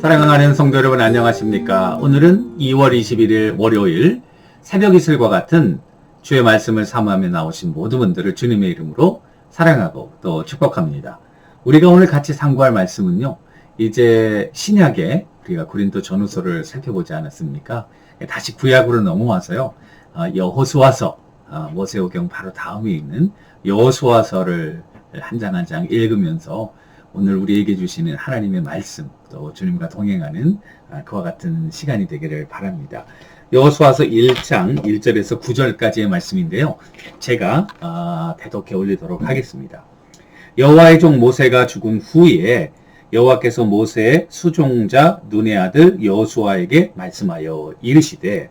사랑하는 성도 여러분 안녕하십니까? 오늘은 2월 21일 월요일 새벽 이슬과 같은 주의 말씀을 사모하며 나오신 모든 분들을 주님의 이름으로 사랑하고 또 축복합니다. 우리가 오늘 같이 상고할 말씀은요. 이제 신약에 우리가 고린도 전후서를 살펴보지 않았습니까? 다시 구약으로 넘어와서요. 아, 여호수아서 아, 모세오경 바로 다음에 있는 여호수아서를 한 장 한 장 읽으면서 오늘 우리에게 주시는 하나님의 말씀 또 주님과 동행하는 아, 그와 같은 시간이 되기를 바랍니다. 여호수아서 1장 1절에서 9절까지의 말씀인데요. 제가 아, 대독해 올리도록 하겠습니다. 여호와의 종 모세가 죽은 후에 여호와께서 모세의 수종자 눈의 아들 여호수아에게 말씀하여 이르시되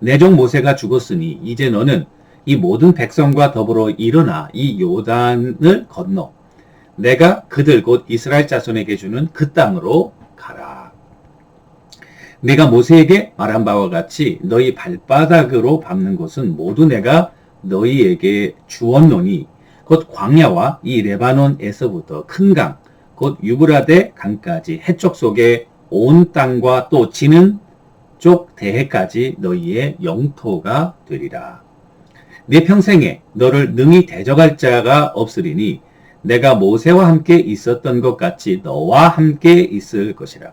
내 종 모세가 죽었으니 이제 너는 이 모든 백성과 더불어 일어나 이 요단을 건너 내가 그들 곧 이스라엘 자손에게 주는 그 땅으로 가라. 내가 모세에게 말한 바와 같이 너희 발바닥으로 밟는 곳은 모두 내가 너희에게 주었노니 곧 광야와 이 레바논에서부터 큰 강, 곧 유브라데 강까지 해쪽 속에 온 땅과 또 지는 쪽 대해까지 너희의 영토가 되리라. 내 평생에 너를 능히 대적할 자가 없으리니 내가 모세와 함께 있었던 것 같이 너와 함께 있을 것이라.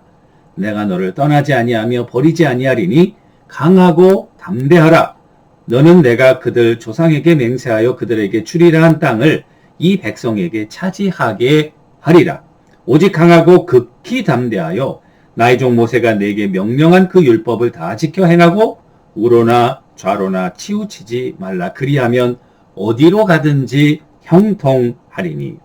내가 너를 떠나지 아니하며 버리지 아니하리니 강하고 담대하라. 너는 내가 그들 조상에게 맹세하여 그들에게 주리라 한 땅을 이 백성에게 차지하게 하리라. 오직 강하고 극히 담대하여 나의 종 모세가 내게 명령한 그 율법을 다 지켜 행하고 우로나 좌로나 치우치지 말라. 그리하면 어디로 가든지 형통하리니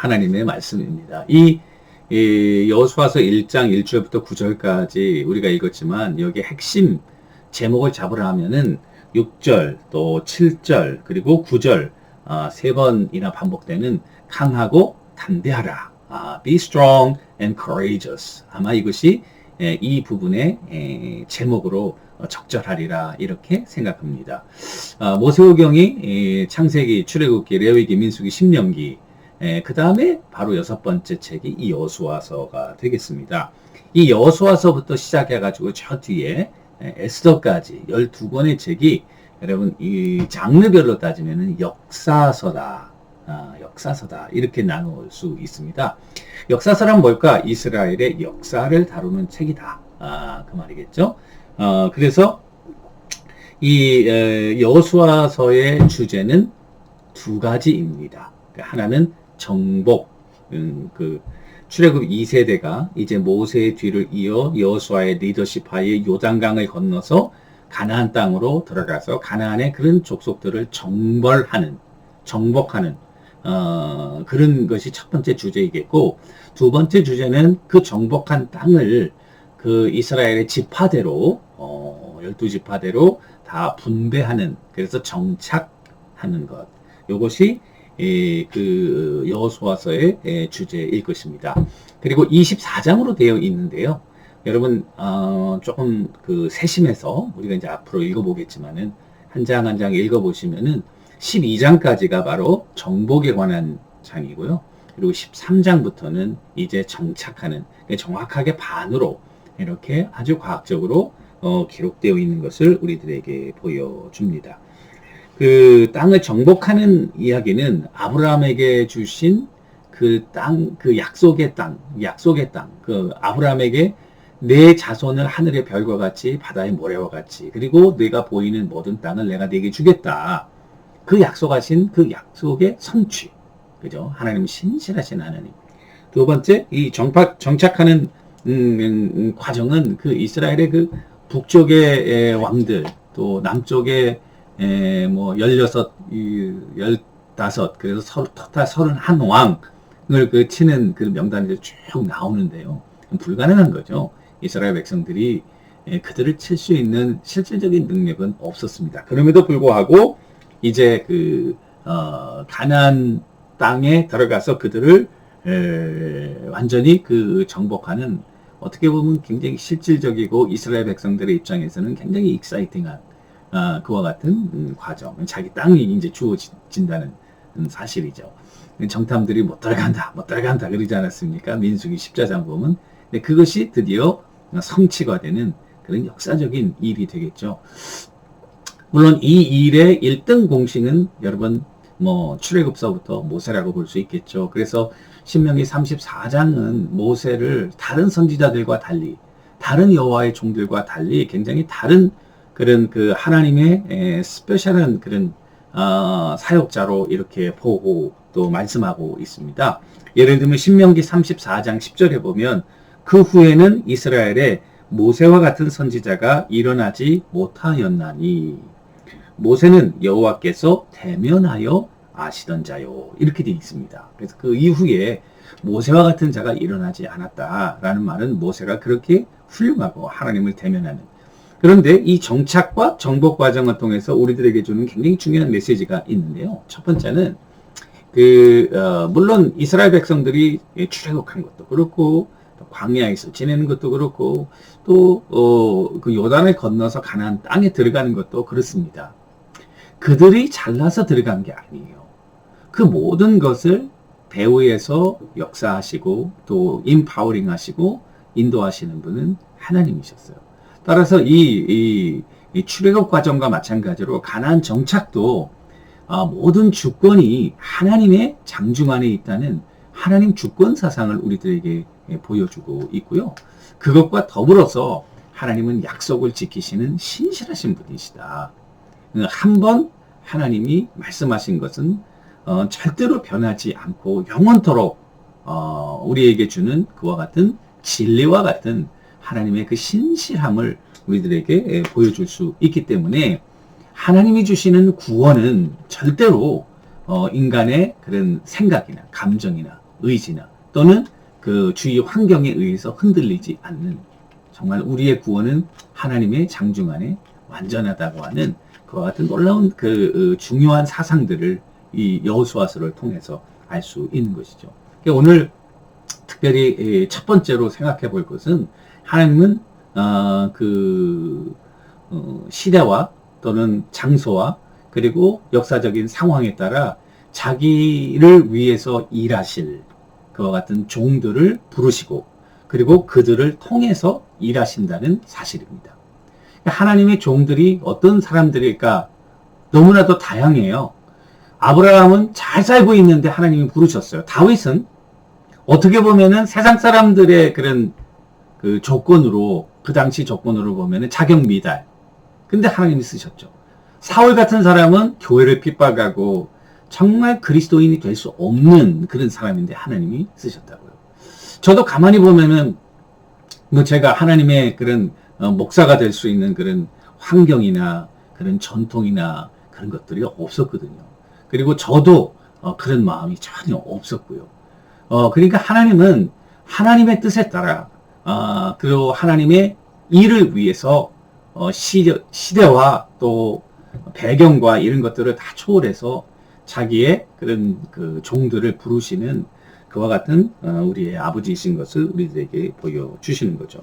하나님의 말씀입니다. 이, 이 여호수아서 1장 1절부터 9절까지 우리가 읽었지만 여기 핵심 제목을 잡으라 하면은 6절 또 7절 그리고 9절 아, 세 번이나 반복되는 강하고 담대하라. 아, be strong and courageous. 아마 이것이 에, 이 부분의 에, 제목으로 적절하리라 이렇게 생각합니다. 아, 모세오경이 창세기, 출애굽기, 레위기, 민수기, 신명기 그 다음에 바로 여섯 번째 책이 이 여수와서가 되겠습니다. 이 여수와서부터 시작해가지고 저 뒤에 에스더까지 12권의 책이 여러분 이 장르별로 따지면 역사서다. 아, 역사서다. 이렇게 나눌 수 있습니다. 역사서란 뭘까? 이스라엘의 역사를 다루는 책이다. 아, 그 말이겠죠. 어, 그래서 이 여수와서의 주제는 두 가지입니다. 그러니까 하나는 정복, 음, 그 출애굽 2세대가 이제 모세의 뒤를 이어 여호수아의 리더십 하에 요단강을 건너서 가나안 땅으로 들어가서 가나안의 그런 족속들을 정벌하는, 정복하는 어, 그런 것이 첫 번째 주제이겠고 두 번째 주제는 그 정복한 땅을 그 이스라엘의 지파대로 어, 12지파대로 다 분배하는 그래서 정착하는 것. 이것이 그 여호수아서의 주제일 것입니다. 그리고 24장으로 되어 있는데요. 여러분 어, 조금 그 세심해서 우리가 이제 앞으로 읽어보겠지만은 한 장 한 장 읽어보시면은 12장까지가 바로 정복에 관한 장이고요. 그리고 13장부터는 이제 정착하는 정확하게 반으로 이렇게 아주 과학적으로 어, 기록되어 있는 것을 우리들에게 보여줍니다. 그 땅을 정복하는 이야기는 아브라함에게 주신 그 땅, 그 약속의 땅, 약속의 땅, 그 아브라함에게 내 자손을 하늘의 별과 같이 바다의 모래와 같이 그리고 내가 보이는 모든 땅을 내가 내게 주겠다. 그 약속하신 그 약속의 성취. 그죠? 하나님 신실하신 하나님. 두 번째, 이 정착, 정착하는 음, 음, 과정은 그 이스라엘의 그 북쪽의 왕들 또 남쪽의 에, 뭐, 16, 이, 15, 그래서 서, 토탈 31왕을 그 치는 그 명단이 쭉 나오는데요. 불가능한 거죠. 이스라엘 백성들이 예, 그들을 칠 수 있는 실질적인 능력은 없었습니다. 그럼에도 불구하고 이제 그 어, 가나안 땅에 들어가서 그들을 에, 완전히 그 정복하는 어떻게 보면 굉장히 실질적이고 이스라엘 백성들의 입장에서는 굉장히 익사이팅한 아, 그와 같은 음, 과정. 자기 땅이 이제 주어진다는 음, 사실이죠. 정탐들이 못 들어간다, 못 들어간다 그러지 않았습니까? 10자장 보면. 근데 그것이 드디어 성취가 되는 그런 역사적인 일이 되겠죠. 물론 이 일의 1등 공식은 여러분 뭐 출애굽서부터 모세라고 볼 수 있겠죠. 그래서 신명기 34장은 모세를 다른 선지자들과 달리 다른 여호와의 종들과 달리 굉장히 다른 그런 그 하나님의 에, 스페셜한 그런 어, 사역자로 이렇게 보고 또 말씀하고 있습니다. 예를 들면 신명기 34장 10절에 보면 그 후에는 이스라엘에 모세와 같은 선지자가 일어나지 못하였나니 모세는 여호와께서 대면하여 아시던 자요 이렇게 되어 있습니다. 그래서 그 이후에 모세와 같은 자가 일어나지 않았다라는 말은 모세가 그렇게 훌륭하고 하나님을 대면하는 그런데 이 정착과 정복 과정을 통해서 우리들에게 주는 굉장히 중요한 메시지가 있는데요. 첫 번째는 그 어, 물론 이스라엘 백성들이 출애굽한 것도 그렇고 광야에서 지내는 것도 그렇고 또그 어, 요단을 건너서 가나안 땅에 들어가는 것도 그렇습니다. 그들이 잘나서 들어간 게 아니에요. 그 모든 것을 배후에서 역사하시고 또 인파워링 하시고 인도하시는 분은 하나님이셨어요. 따라서 이, 이, 이 출애굽 과정과 마찬가지로 가나안 정착도 아, 모든 주권이 하나님의 장중 안에 있다는 하나님 주권 사상을 우리들에게 보여주고 있고요. 그것과 더불어서 하나님은 약속을 지키시는 신실하신 분이시다. 한 번 하나님이 말씀하신 것은 어, 절대로 변하지 않고 영원토록 어, 우리에게 주는 그와 같은 진리와 같은 하나님의 그 신실함을 우리들에게 보여줄 수 있기 때문에 하나님이 주시는 구원은 절대로 어, 인간의 그런 생각이나 감정이나 의지나 또는 그 주위 환경에 의해서 흔들리지 않는 정말 우리의 구원은 하나님의 장중 안에 완전하다고 하는 그와 같은 놀라운 그 어, 중요한 사상들을 이 여호수아서를 통해서 알 수 있는 것이죠. 그러니까 오늘 특별히 첫 번째로 생각해 볼 것은 하나님은 어, 그 어, 시대와 또는 장소와 그리고 역사적인 상황에 따라 자기를 위해서 일하실 그와 같은 종들을 부르시고 그리고 그들을 통해서 일하신다는 사실입니다. 하나님의 종들이 어떤 사람들일까 너무나도 다양해요. 아브라함은 잘 살고 있는데 하나님이 부르셨어요. 다윗은 어떻게 보면은 세상 사람들의 그런 그 조건으로 그 당시 조건으로 보면은 자격 미달. 근데 하나님이 쓰셨죠. 사울 같은 사람은 교회를 핍박하고 정말 그리스도인이 될 수 없는 그런 사람인데 하나님이 쓰셨다고요. 저도 가만히 보면은 뭐 제가 하나님의 그런 어, 목사가 될 수 있는 그런 환경이나 그런 전통이나 그런 것들이 없었거든요. 그리고 저도 어, 그런 마음이 전혀 없었고요. 어, 그러니까 하나님은 하나님의 뜻에 따라 어, 그리고 하나님의 일을 위해서 어, 시대, 시대와 또 배경과 이런 것들을 다 초월해서 자기의 그런 그 종들을 부르시는 그와 같은 어, 우리의 아버지이신 것을 우리들에게 보여주시는 거죠.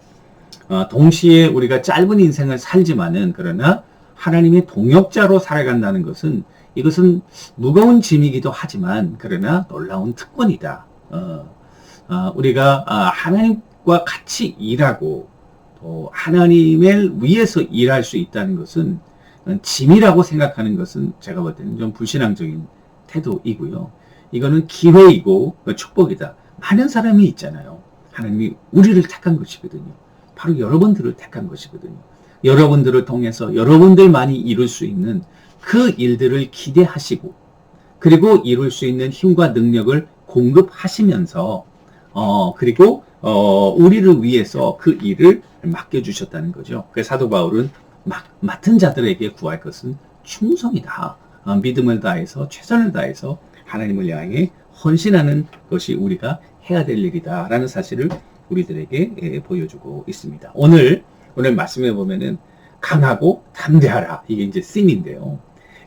어, 동시에 우리가 짧은 인생을 살지만은 그러나 하나님의 동역자로 살아간다는 것은 이것은 무거운 짐이기도 하지만 그러나 놀라운 특권이다. 어, 어, 우리가 아, 하나님과 같이 일하고 또 하나님을 위해서 일할 수 있다는 것은 짐이라고 생각하는 것은 제가 볼 때는 좀 불신앙적인 태도이고요. 이거는 기회이고 축복이다. 많은 사람이 있잖아요. 하나님이 우리를 택한 것이거든요. 바로 여러분들을 택한 것이거든요. 여러분들을 통해서 여러분들만이 이룰 수 있는 그 일들을 기대하시고 그리고 이룰 수 있는 힘과 능력을 공급하시면서 어 그리고 어 우리를 위해서 그 일을 맡겨 주셨다는 거죠. 그 사도 바울은 막, 맡은 자들에게 구할 것은 충성이다. 어, 믿음을 다해서 최선을 다해서 하나님을 향해 헌신하는 것이 우리가 해야 될 일이다라는 사실을 우리들에게 예, 보여주고 있습니다. 오늘 오늘 말씀해 보면은 강하고 담대하라 이게 이제 씬인데요.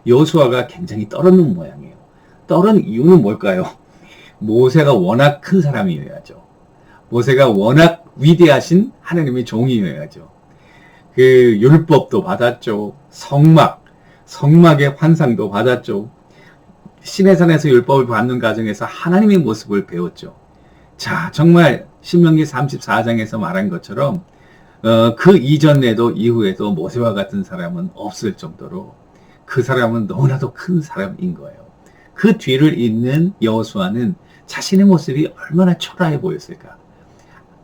여수아가 굉장히 떨었는 모양이에요. 떨은 이유는 뭘까요? 모세가 워낙 큰 사람이어야죠. 모세가 워낙 위대하신 하나님의 종이어야죠. 그 율법도 받았죠. 성막, 성막의 환상도 받았죠. 신해산에서 율법을 받는 과정에서 하나님의 모습을 배웠죠. 자, 정말 신명기 34장에서 말한 것처럼 어, 그 이전에도 이후에도 모세와 같은 사람은 없을 정도로 그 사람은 너무나도 큰 사람인 거예요. 그 뒤를 잇는 여호수아는 자신의 모습이 얼마나 초라해 보였을까?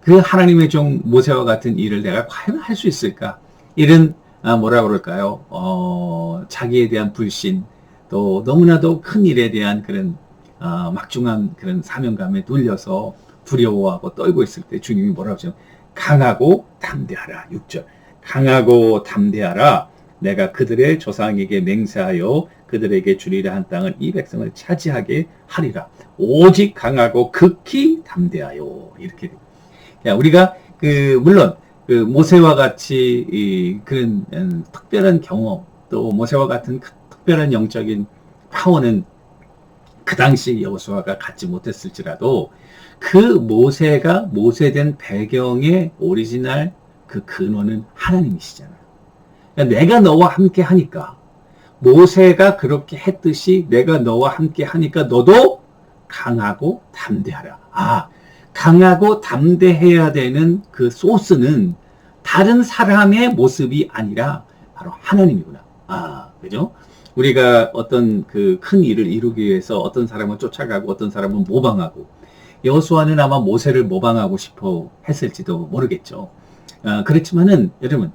그 하나님의 종 모세와 같은 일을 내가 과연 할 수 있을까? 이런 아, 뭐라 그럴까요? 어, 자기에 대한 불신, 또 너무나도 큰 일에 대한 그런 어, 막중한 그런 사명감에 눌려서 두려워하고 떨고 있을 때 주님이 뭐라고 하죠? 강하고 담대하라. 6절. 강하고 담대하라. 내가 그들의 조상에게 맹세하여 그들에게 주리라 한 땅을 이 백성을 차지하게 하리라. 오직 강하고 극히 담대하여. 이렇게 우리가 그 물론 그 모세와 같이 이 그런 음, 특별한 경험 또 모세와 같은 특별한 영적인 파워는 그 당시 여호수아가 갖지 못했을지라도 그 모세가 모세된 배경의 오리지널 그 근원은 하나님이시잖아요. 그러니까 내가 너와 함께 하니까 모세가 그렇게 했듯이 내가 너와 함께 하니까 너도 강하고 담대하라. 아, 강하고 담대해야 되는 그 소스는 다른 사람의 모습이 아니라 바로 하나님이구나. 아, 그죠? 우리가 어떤 그 큰 일을 이루기 위해서 어떤 사람을 쫓아가고 어떤 사람은 모방하고 여수아는 아마 모세를 모방하고 싶어 했을지도 모르겠죠. 아, 그렇지만은 여러분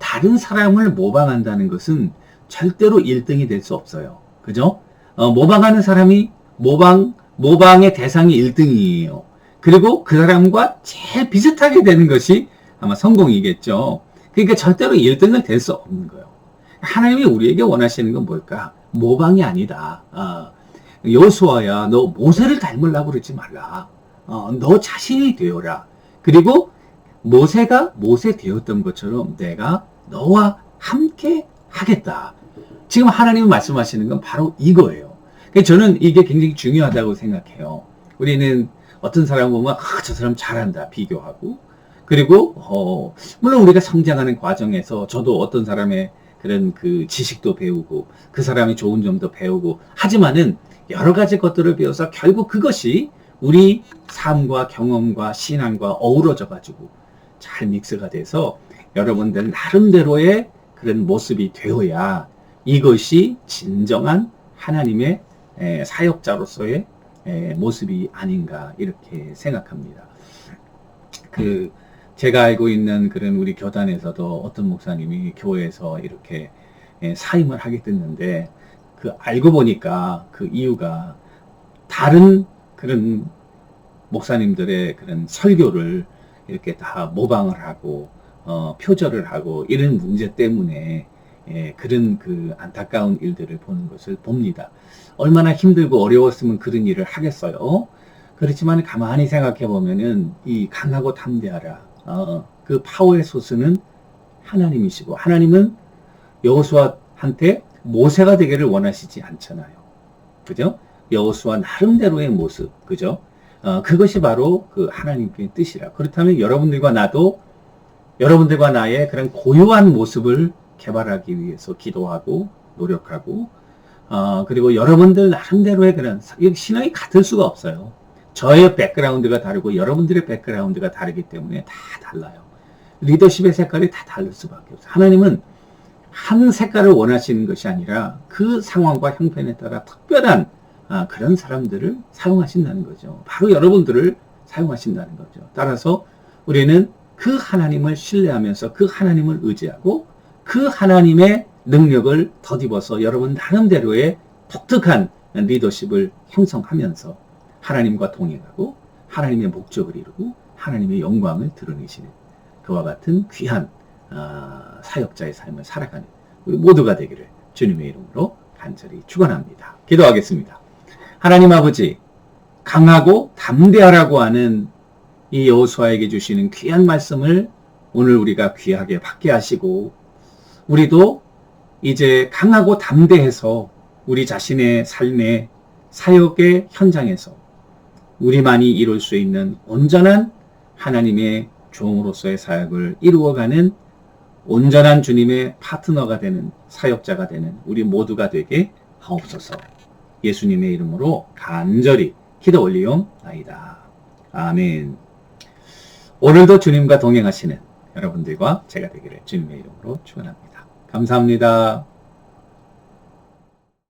다른 사람을 모방한다는 것은 절대로 1등이 될 수 없어요. 그죠? 어, 모방하는 사람이 모방 모방의 대상이 1등이에요. 그리고 그 사람과 제일 비슷하게 되는 것이 아마 성공이겠죠. 그러니까 절대로 1등을 될 수 없는 거예요. 하나님이 우리에게 원하시는 건 뭘까? 모방이 아니다. 어, 여수아야 너 모세를 닮으려고 그러지 말라. 어, 너 자신이 되어라. 그리고 모세가 모세 되었던 것처럼 내가 너와 함께 하겠다. 지금 하나님이 말씀하시는 건 바로 이거예요. 저는 이게 굉장히 중요하다고 생각해요. 우리는 어떤 사람 보면 아, 저 사람 잘한다 비교하고 그리고 어, 물론 우리가 성장하는 과정에서 저도 어떤 사람의 그런 그 지식도 배우고 그 사람이 좋은 점도 배우고 하지만은 여러 가지 것들을 배워서 결국 그것이 우리 삶과 경험과 신앙과 어우러져 가지고 잘 믹스가 돼서 여러분들 나름대로의 그런 모습이 되어야 이것이 진정한 하나님의 사역자로서의 모습이 아닌가 이렇게 생각합니다. 그 제가 알고 있는 그런 우리 교단에서도 어떤 목사님이 교회에서 이렇게 사임을 하게 됐는데 그 알고 보니까 그 이유가 다른 그런 목사님들의 그런 설교를 이렇게 다 모방을 하고 어, 표절을 하고 이런 문제 때문에 예, 그런 그 안타까운 일들을 보는 것을 봅니다. 얼마나 힘들고 어려웠으면 그런 일을 하겠어요. 그렇지만 가만히 생각해 보면은 이 강하고 담대하라 어, 그 파워의 소스는 하나님이시고 하나님은 여호수아한테 모세가 되기를 원하시지 않잖아요. 그죠? 여호수아 나름대로의 모습, 그죠? 어, 그것이 바로 그 하나님의 뜻이라. 그렇다면 여러분들과 나도 여러분들과 나의 그런 고유한 모습을 개발하기 위해서 기도하고 노력하고 어, 그리고 여러분들 나름대로의 그런 신앙이 같을 수가 없어요. 저의 백그라운드가 다르고 여러분들의 백그라운드가 다르기 때문에 다 달라요. 리더십의 색깔이 다 다를 수밖에 없어요. 하나님은 한 색깔을 원하시는 것이 아니라 그 상황과 형편에 따라 특별한 아, 그런 사람들을 사용하신다는 거죠. 바로 여러분들을 사용하신다는 거죠. 따라서 우리는 그 하나님을 신뢰하면서 그 하나님을 의지하고 그 하나님의 능력을 덧입어서 여러분 나름대로의 독특한 리더십을 형성하면서 하나님과 동행하고 하나님의 목적을 이루고 하나님의 영광을 드러내시는 그와 같은 귀한 어, 사역자의 삶을 살아가는 우리 모두가 되기를 주님의 이름으로 간절히 축원합니다. 기도하겠습니다. 하나님 아버지 강하고 담대하라고 하는 이 여호수아에게 주시는 귀한 말씀을 오늘 우리가 귀하게 받게 하시고 우리도 이제 강하고 담대해서 우리 자신의 삶의 사역의 현장에서 우리만이 이룰 수 있는 온전한 하나님의 종으로서의 사역을 이루어가는 온전한 주님의 파트너가 되는 사역자가 되는 우리 모두가 되게 하옵소서. 예수님의 이름으로 간절히 기도 올리옵나이다. 아멘. 오늘도 주님과 동행하시는 여러분들과 제가 되기를 주님의 이름으로 축원합니다. 감사합니다.